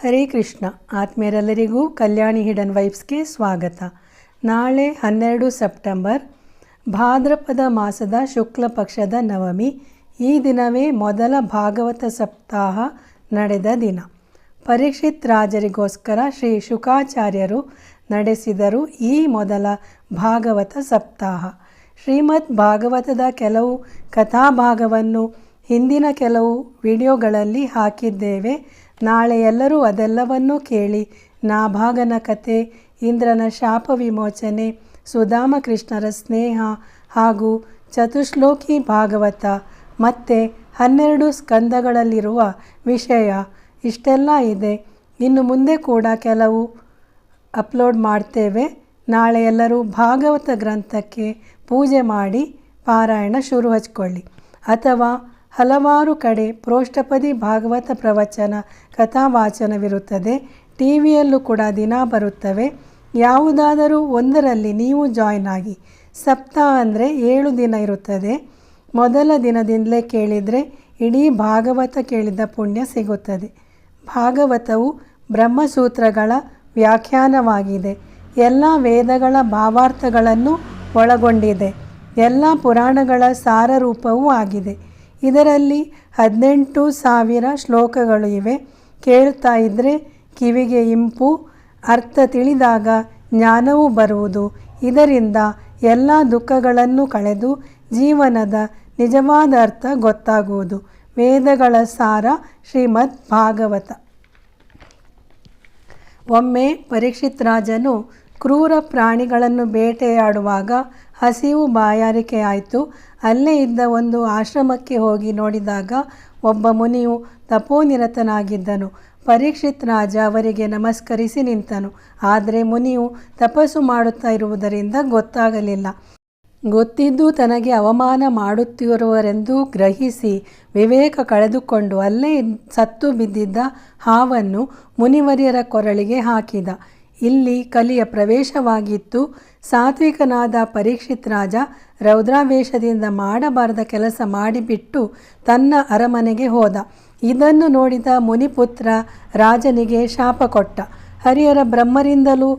ಹರೇ ಕೃಷ್ಣ. ಆತ್ಮೀಯರೆಲ್ಲರಿಗೂ ಕಲ್ಯಾಣಿ hidden ವೈಬ್ಸ್ಗೆ ಸ್ವಾಗತ. ನಾಳೆ ಹನ್ನೆರಡು ಸೆಪ್ಟೆಂಬರ್, ಭಾದ್ರಪದ ಮಾಸದ ಶುಕ್ಲ ಪಕ್ಷದ ನವಮಿ. ಈ ದಿನವೇ ಮೊದಲ ಭಾಗವತ ಸಪ್ತಾಹ ನಡೆದ ದಿನ. ಪರೀಕ್ಷಿತ್ ರಾಜರಿಗೋಸ್ಕರ ಶ್ರೀ ಶುಕಾಚಾರ್ಯರು ನಡೆಸಿದರು ಈ ಮೊದಲ ಭಾಗವತ ಸಪ್ತಾಹ. ಶ್ರೀಮದ್ ಭಾಗವತದ ಕೆಲವು ಕಥಾಭಾಗವನ್ನು ಹಿಂದಿನ ಕೆಲವು ವಿಡಿಯೋಗಳಲ್ಲಿ ಹಾಕಿದ್ದೇವೆ. ನಾಳೆ ಎಲ್ಲರೂ ಅದೆಲ್ಲವನ್ನೂ ಕೇಳಿ ನಾಭಾಗನ ಕತೆ ಇಂದ್ರನ ಶಾಪ ವಿಮೋಚನೆ ಸುಧಾಮಕೃಷ್ಣರ ಸ್ನೇಹ ಹಾಗೂ ಚತುಶ್ಲೋಕಿ ಭಾಗವತ, ಮತ್ತು ಹನ್ನೆರಡು ಸ್ಕಂದಗಳಲ್ಲಿರುವ ವಿಷಯ ಇಷ್ಟೆಲ್ಲ ಇದೆ. ಇನ್ನು ಮುಂದೆ ಕೂಡ ಕೆಲವು ಅಪ್ಲೋಡ್ ಮಾಡ್ತೇವೆ. ನಾಳೆ ಎಲ್ಲರೂ ಭಾಗವತ ಗ್ರಂಥಕ್ಕೆ ಪೂಜೆ ಮಾಡಿ ಪಾರಾಯಣ ಶುರು ಹಚ್ಕೊಳ್ಳಿ. ಅಥವಾ ಹಲವಾರು ಕಡೆ ಪ್ರೋಷ್ಠಪದಿ ಭಾಗವತ ಪ್ರವಚನ, ಕಥಾವಾಚನವಿರುತ್ತದೆ. ಟಿ ವಿಯಲ್ಲೂ ಕೂಡ ದಿನ ಬರುತ್ತವೆ. ಯಾವುದಾದರೂ ಒಂದರಲ್ಲಿ ನೀವು ಜಾಯ್ನ್ ಆಗಿ ಸಪ್ತಾಹ ಅಂದರೆ ಏಳು ದಿನ ಇರುತ್ತದೆ. ಮೊದಲ ದಿನದಿಂದಲೇ ಕೇಳಿದರೆ ಇಡೀ ಭಾಗವತ ಕೇಳಿದ ಪುಣ್ಯ ಸಿಗುತ್ತದೆ. ಭಾಗವತವು ಬ್ರಹ್ಮಸೂತ್ರಗಳ ವ್ಯಾಖ್ಯಾನವಾಗಿದೆ. ಎಲ್ಲ ವೇದಗಳ ಭಾವಾರ್ಥಗಳನ್ನು ಒಳಗೊಂಡಿದೆ. ಎಲ್ಲ ಪುರಾಣಗಳ ಸಾರರೂಪವೂ ಆಗಿದೆ. ಇದರಲ್ಲಿ ಹದಿನೆಂಟು ಸಾವಿರ ಶ್ಲೋಕಗಳು ಇವೆ. ಕೇಳ್ತಾ ಇದ್ದರೆ ಕಿವಿಗೆ ಇಂಪು. ಅರ್ಥ ತಿಳಿದಾಗ ಜ್ಞಾನವೂ ಬರುವುದು. ಇದರಿಂದ ಎಲ್ಲ ದುಃಖಗಳನ್ನು ಕಳೆದು ಜೀವನದ ನಿಜವಾದ ಅರ್ಥ ಗೊತ್ತಾಗುವುದು. ವೇದಗಳ ಸಾರ ಶ್ರೀಮದ್ ಭಾಗವತ. ಒಮ್ಮೆ ಪರೀಕ್ಷಿತ್ ರಾಜನು ಕ್ರೂರ ಪ್ರಾಣಿಗಳನ್ನು ಬೇಟೆಯಾಡುವಾಗ ಹಸಿವು ಬಾಯಾರಿಕೆ ಆಯಿತು ಅಲ್ಲೇ ಇದ್ದ ಒಂದು ಆಶ್ರಮಕ್ಕೆ ಹೋಗಿ ನೋಡಿದಾಗ ಒಬ್ಬ ಮುನಿಯು ತಪೋನಿರತನಾಗಿದ್ದನು. ಪರೀಕ್ಷಿತ್ ರಾಜ ಅವರಿಗೆ ನಮಸ್ಕರಿಸಿ ನಿಂತನು. ಆದರೆ ಮುನಿಯು ತಪಸ್ಸು ಮಾಡುತ್ತಾ ಇರುವುದರಿಂದ ಗೊತ್ತಾಗಲಿಲ್ಲ. ಗೊತ್ತಿದ್ದು ತನಗೆ ಅವಮಾನ ಮಾಡುತ್ತಿರುವರೆಂದು ಗ್ರಹಿಸಿ ವಿವೇಕ ಕಳೆದುಕೊಂಡು ಅಲ್ಲೇ ಸತ್ತು ಬಿದ್ದಿದ್ದ ಹಾವನ್ನು ಮುನಿವರ್ಯರ ಕೊರಳಿಗೆ ಹಾಕಿದ. ಇಲ್ಲಿ ಕಲಿಯ ಪ್ರವೇಶವಾಗಿತ್ತು. ಸಾತ್ವಿಕನಾದ ಪರೀಕ್ಷಿತ್ ರಾಜ ರೌದ್ರಾವೇಶದಿಂದ ಮಾಡಬಾರದ ಕೆಲಸ ಮಾಡಿಬಿಟ್ಟು ತನ್ನ ಅರಮನೆಗೆ ಹೋದ. ಇದನ್ನು ನೋಡಿದ ಮುನಿಪುತ್ರ ರಾಜನಿಗೆ ಶಾಪ ಕೊಟ್ಟ. ಹರಿಹರ ಬ್ರಹ್ಮರಿಂದಲೂ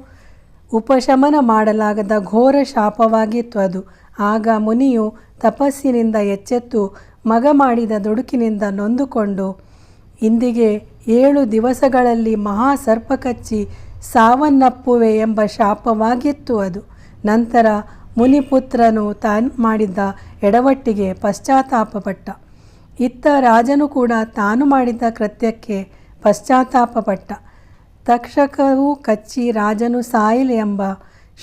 ಉಪಶಮನ ಮಾಡಲಾಗದ ಘೋರ ಶಾಪವಾಗಿತ್ತು ಅದು. ಆಗ ಮುನಿಯು ತಪಸ್ಸಿನಿಂದ ಎಚ್ಚೆತ್ತು ಮಗ ಮಾಡಿದ ದುಡುಕಿನಿಂದ ನೊಂದುಕೊಂಡು, ಇಂದಿಗೆ ಏಳು ದಿವಸಗಳಲ್ಲಿ ಮಹಾ ಸರ್ಪ ಕಚ್ಚಿ ಸಾವನ್ನಪ್ಪುವೆ ಎಂಬ ಶಾಪವಾಗಿತ್ತು ಅದು. ನಂತರ ಮುನಿಪುತ್ರನು ತಾನು ಮಾಡಿದ್ದ ಎಡವಟ್ಟಿಗೆ ಪಶ್ಚಾತ್ತಾಪಪಟ್ಟ. ಇತ್ತ ರಾಜನು ಕೂಡ ತಾನು ಮಾಡಿದ ಕೃತ್ಯಕ್ಕೆ ಪಶ್ಚಾತ್ತಾಪಪಟ್ಟ. ತಕ್ಷಕವು ಕಚ್ಚಿ ರಾಜನು ಸಾಯಿಲ್ ಎಂಬ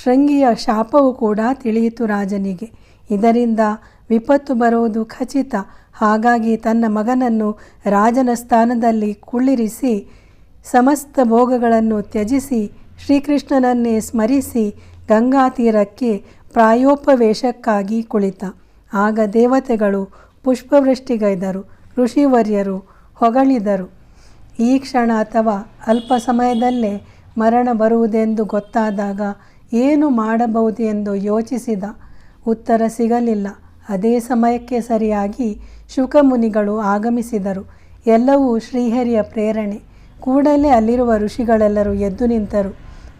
ಶೃಂಗಿಯ ಶಾಪವು ಕೂಡ ತಿಳಿಯಿತು ರಾಜನಿಗೆ. ಇದರಿಂದ ವಿಪತ್ತು ಬರುವುದು ಖಚಿತ. ಹಾಗಾಗಿ ತನ್ನ ಮಗನನ್ನು ರಾಜನ ಸ್ಥಾನದಲ್ಲಿ ಕುಳ್ಳಿರಿಸಿ ಸಮಸ್ತ ಭೋಗಗಳನ್ನು ತ್ಯಜಿಸಿ ಶ್ರೀಕೃಷ್ಣನನ್ನೇ ಸ್ಮರಿಸಿ ಗಂಗಾ ತೀರಕ್ಕೆ ಪ್ರಾಯೋಪವೇಶಕ್ಕಾಗಿ ಕುಳಿತ. ಆಗ ದೇವತೆಗಳು ಪುಷ್ಪವೃಷ್ಟಿಗೈದರು, ಋಷಿವರ್ಯರು ಹೊಗಳಿದರು. ಈ ಕ್ಷಣ ಅಥವಾ ಅಲ್ಪ ಸಮಯದಲ್ಲೇ ಮರಣ ಬರುವುದೆಂದು ಗೊತ್ತಾದಾಗ ಏನು ಮಾಡಬಹುದು ಎಂದು ಯೋಚಿಸಿದ. ಉತ್ತರ ಸಿಗಲಿಲ್ಲ. ಅದೇ ಸಮಯಕ್ಕೆ ಸರಿಯಾಗಿ ಶುಕಮುನಿಗಳು ಆಗಮಿಸಿದರು. ಎಲ್ಲವೂ ಶ್ರೀಹರಿಯ ಪ್ರೇರಣೆ. ಕೂಡಲೇ ಅಲ್ಲಿರುವ ಋಷಿಗಳೆಲ್ಲರೂ ಎದ್ದು ನಿಂತರು.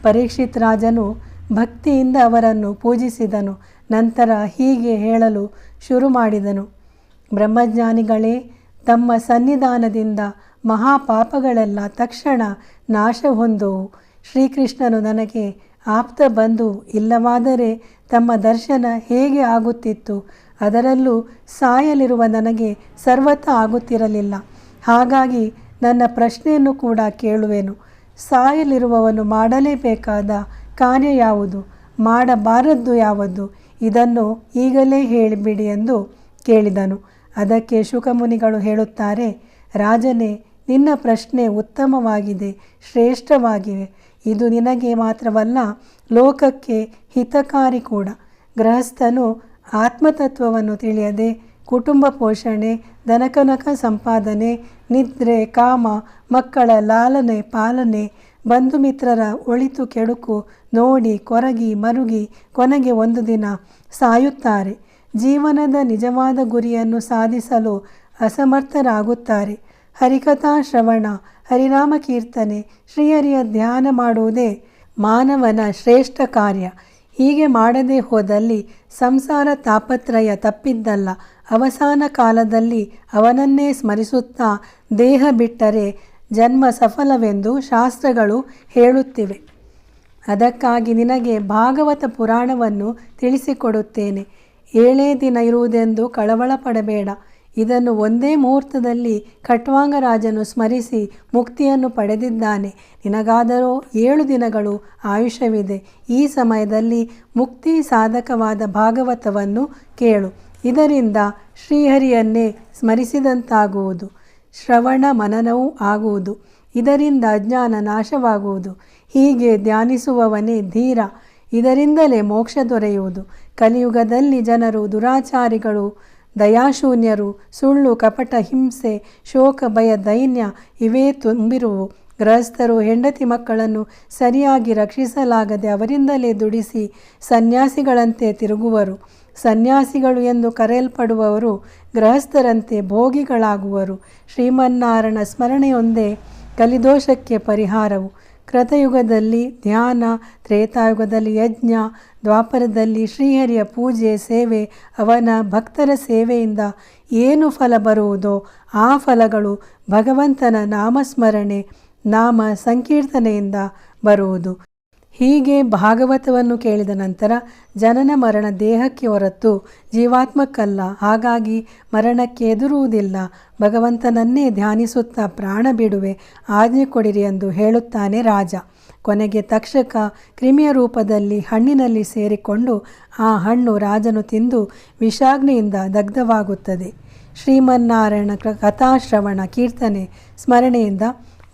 ಪರೀಕ್ಷಿತ್ ರಾಜನು ಭಕ್ತಿಯಿಂದ ಅವರನ್ನು ಪೂಜಿಸಿದನು. ನಂತರ ಹೀಗೆ ಹೇಳಲು ಶುರು ಮಾಡಿದನು. ಬ್ರಹ್ಮಜ್ಞಾನಿಗಳೇ, ತಮ್ಮ ಸನ್ನಿಧಾನದಿಂದ ಮಹಾಪಾಪಗಳೆಲ್ಲ ತಕ್ಷಣ ನಾಶ ಹೊಂದುವು. ಶ್ರೀಕೃಷ್ಣನು ನನಗೆ ಆಪ್ತ ಬಂಧು ಇಲ್ಲವಾದರೆ ತಮ್ಮ ದರ್ಶನ ಹೇಗೆ ಆಗುತ್ತಿತ್ತು? ಅದರಲ್ಲೂ ಸಾಯಲಿರುವ ನನಗೆ ಸರ್ವತ ಆಗುತ್ತಿರಲಿಲ್ಲ. ಹಾಗಾಗಿ ನನ್ನ ಪ್ರಶ್ನೆಯನ್ನು ಕೂಡ ಕೇಳುವೆನು. ಸಾಯಲಿರುವವನು ಮಾಡಲೇಬೇಕಾದ ಕಾರ್ಯ ಯಾವುದು? ಮಾಡಬಾರದ್ದು ಯಾವುದು? ಇದನ್ನು ಈಗಲೇ ಹೇಳಿಬಿಡಿ ಎಂದು ಕೇಳಿದನು. ಅದಕ್ಕೆ ಶುಕಮುನಿಗಳು ಹೇಳುತ್ತಾರೆ, ರಾಜನೇ, ನಿನ್ನ ಪ್ರಶ್ನೆ ಉತ್ತಮವಾಗಿದೆ, ಶ್ರೇಷ್ಠವಾಗಿವೆ. ಇದು ನಿನಗೆ ಮಾತ್ರವಲ್ಲ, ಲೋಕಕ್ಕೆ ಹಿತಕಾರಿ ಕೂಡ. ಗೃಹಸ್ಥನು ಆತ್ಮತತ್ವವನ್ನು ತಿಳಿಯದೆ, ಕುಟುಂಬ ಪೋಷಣೆ ದನಕನಕ ಸಂಪಾದನೆ ನಿದ್ರೆ, ಕಾಮ, ಮಕ್ಕಳ ಲಾಲನೆ, ಪಾಲನೆ, ಬಂಧು ಮಿತ್ರರ ಒಳಿತು ಕೆಡುಕು, ನೋಡಿ, ಕೊರಗಿ, ಮರುಗಿ, ಕೊನೆಗೆ ಒಂದು ದಿನ ಸಾಯುತ್ತಾರೆ. ಜೀವನದ ನಿಜವಾದ ಗುರಿಯನ್ನು ಸಾಧಿಸಲು ಅಸಮರ್ಥರಾಗುತ್ತಾರೆ. ಹರಿಕಥಾ ಶ್ರವಣ ಹರಿನಾಮ ಕೀರ್ತನೆ, ಶ್ರೀಹರಿಯ ಧ್ಯಾನ ಮಾಡುವುದೇ ಮಾನವನ ಶ್ರೇಷ್ಠ ಕಾರ್ಯ. ಹೀಗೆ ಮಾಡದೇ ಹೋದಲ್ಲಿ ಸಂಸಾರ ತಾಪತ್ರಯ ತಪ್ಪಿದ್ದಲ್ಲ. ಅವಸಾನ ಕಾಲದಲ್ಲಿ ಅವನನ್ನೇ ಸ್ಮರಿಸುತ್ತಾ ದೇಹ ಬಿಟ್ಟರೆ ಜನ್ಮ ಸಫಲವೆಂದು ಶಾಸ್ತ್ರಗಳು ಹೇಳುತ್ತಿವೆ. ಅದಕ್ಕಾಗಿ ನಿನಗೆ ಭಾಗವತ ಪುರಾಣವನ್ನು ತಿಳಿಸಿಕೊಡುತ್ತೇನೆ. ಏಳೇ ದಿನ ಇರುವುದೆಂದು ಕಳವಳ ಪಡಬೇಡ. ಇದನ್ನು ಒಂದೇ ಮುಹೂರ್ತದಲ್ಲಿ ಖಟ್ವಾಂಗರಾಜನು ಸ್ಮರಿಸಿ ಮುಕ್ತಿಯನ್ನು ಪಡೆದಿದ್ದಾನೆ. ನಿನಗಾದರೂ ಏಳು ದಿನಗಳು ಆಯುಷ್ಯವಿದೆ. ಈ ಸಮಯದಲ್ಲಿ ಮುಕ್ತಿ ಸಾಧಕವಾದ ಭಾಗವತವನ್ನು ಕೇಳು. ಇದರಿಂದ ಶ್ರೀಹರಿಯನ್ನೇ ಸ್ಮರಿಸಿದಂತಾಗುವುದು. ಶ್ರವಣ ಮನನವೂ ಆಗುವುದು. ಇದರಿಂದ ಅಜ್ಞಾನ ನಾಶವಾಗುವುದು. ಹೀಗೆ ಧ್ಯಾನಿಸುವವನೇ ಧೀರ. ಇದರಿಂದಲೇ ಮೋಕ್ಷ ದೊರೆಯುವುದು. ಕಲಿಯುಗದಲ್ಲಿ ಜನರು ದುರಾಚಾರಿಗಳು ದಯಾಶೂನ್ಯರು, ಸುಳ್ಳು, ಕಪಟ, ಹಿಂಸೆ, ಶೋಕ, ಭಯ, ದೈನ್ಯ ಇವೇ ತುಂಬಿರುವು. ಗೃಹಸ್ಥರು, ಹೆಂಡತಿ ಮಕ್ಕಳನ್ನು ಸರಿಯಾಗಿ ರಕ್ಷಿಸಲಾಗದೆ ಅವರಿಂದಲೇ ದುಡಿಸಿ ಸನ್ಯಾಸಿಗಳಂತೆ ತಿರುಗುವರು. ಸನ್ಯಾಸಿಗಳು ಎಂದು ಕರೆಯಲ್ಪಡುವವರು ಗೃಹಸ್ಥರಂತೆ ಭೋಗಿಗಳಾಗುವರು. ಶ್ರೀಮನ್ನಾರಾಯಣ ಸ್ಮರಣೆಯೊಂದೇ ಕಲಿದೋಷಕ್ಕೆ ಪರಿಹಾರವು. ಕೃತಯುಗದಲ್ಲಿ ಧ್ಯಾನ, ತ್ರೇತಾಯುಗದಲ್ಲಿ ಯಜ್ಞ, ದ್ವಾಪರದಲ್ಲಿ ಶ್ರೀಹರಿಯ ಪೂಜೆ, ಸೇವೆ, ಅವನ ಭಕ್ತರ ಸೇವೆಯಿಂದ ಏನು ಫಲ ಬರುವುದೋ ಆ ಫಲಗಳು ಭಗವಂತನ ನಾಮಸ್ಮರಣೆ, ನಾಮ ಸಂಕೀರ್ತನೆಯಿಂದ ಬರುವುದು. ಹೀಗೆ ಭಾಗವತವನ್ನು ಕೇಳಿದ ನಂತರ ಜನನ ಮರಣ ದೇಹಕ್ಕೆ ಹೊರತು ಜೀವಾತ್ಮಕ್ಕಲ್ಲ, ಹಾಗಾಗಿ ಮರಣಕ್ಕೆ ಎದುರುವುದಿಲ್ಲ ಭಗವಂತನನ್ನೇ ಧ್ಯಾನಿಸುತ್ತಾ ಪ್ರಾಣ ಬಿಡುವೆ, ಆಜ್ಞೆ ಕೊಡಿರಿ ಎಂದು ಹೇಳುತ್ತಾನೆ ರಾಜ. ಕೊನೆಗೆ ತಕ್ಷಕ ಕ್ರಿಮಿಯ ರೂಪದಲ್ಲಿ ಹಣ್ಣಿನಲ್ಲಿ ಸೇರಿಕೊಂಡು ಆ ಹಣ್ಣು ರಾಜನು ತಿಂದು ವಿಷಾಗ್ನಿಯಿಂದ ದಗ್ಧವಾಗುತ್ತದೆ. ಶ್ರೀಮನ್ನಾರಾಯಣ ಕಥಾಶ್ರವಣ ಕೀರ್ತನೆ ಸ್ಮರಣೆಯಿಂದ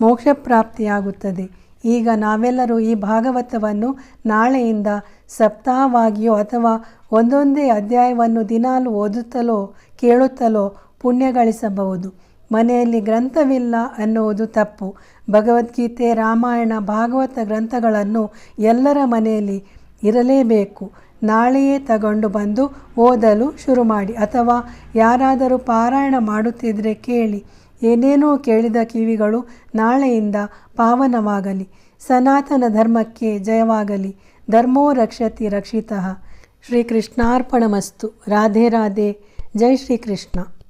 ಮೋಕ್ಷ ಪ್ರಾಪ್ತಿಯಾಗುತ್ತದೆ ಈಗ ನಾವೆಲ್ಲರೂ ಈ ಭಾಗವತವನ್ನು ನಾಳೆಯಿಂದ ಸಪ್ತಾಹವಾಗಿಯೋ ಅಥವಾ ಒಂದೊಂದೇ ಅಧ್ಯಾಯವನ್ನು ದಿನಾಲು ಓದುತ್ತಲೋ ಕೇಳುತ್ತಲೋ ಪುಣ್ಯಗಳಿಸಬಹುದು. ಮನೆಯಲ್ಲಿ ಗ್ರಂಥವಿಲ್ಲ ಅನ್ನುವುದು ತಪ್ಪು. ಭಗವದ್ಗೀತೆ, ರಾಮಾಯಣ, ಭಾಗವತ ಗ್ರಂಥಗಳನ್ನು ಎಲ್ಲರ ಮನೆಯಲ್ಲಿ ಇರಲೇಬೇಕು. ನಾಳೆಯೇ ತಗೊಂಡು ಬಂದು ಓದಲು ಶುರು ಮಾಡಿ ಅಥವಾ ಯಾರಾದರೂ ಪಾರಾಯಣ ಮಾಡುತ್ತಿದ್ದರೆ ಕೇಳಿ. ಏನೇನೋ ಕೇಳಿದ ಕಿವಿಗಳು ನಾಳೆಯಿಂದ ಪಾವನವಾಗಲಿ. ಸನಾತನ ಧರ್ಮಕ್ಕೆ ಜಯವಾಗಲಿ. ಧರ್ಮೋ ರಕ್ಷತಿ ರಕ್ಷಿತಃ. ಶ್ರೀಕೃಷ್ಣಾರ್ಪಣಮಸ್ತು. ರಾಧೆ ರಾಧೆ. ಜೈ ಶ್ರೀಕೃಷ್ಣ.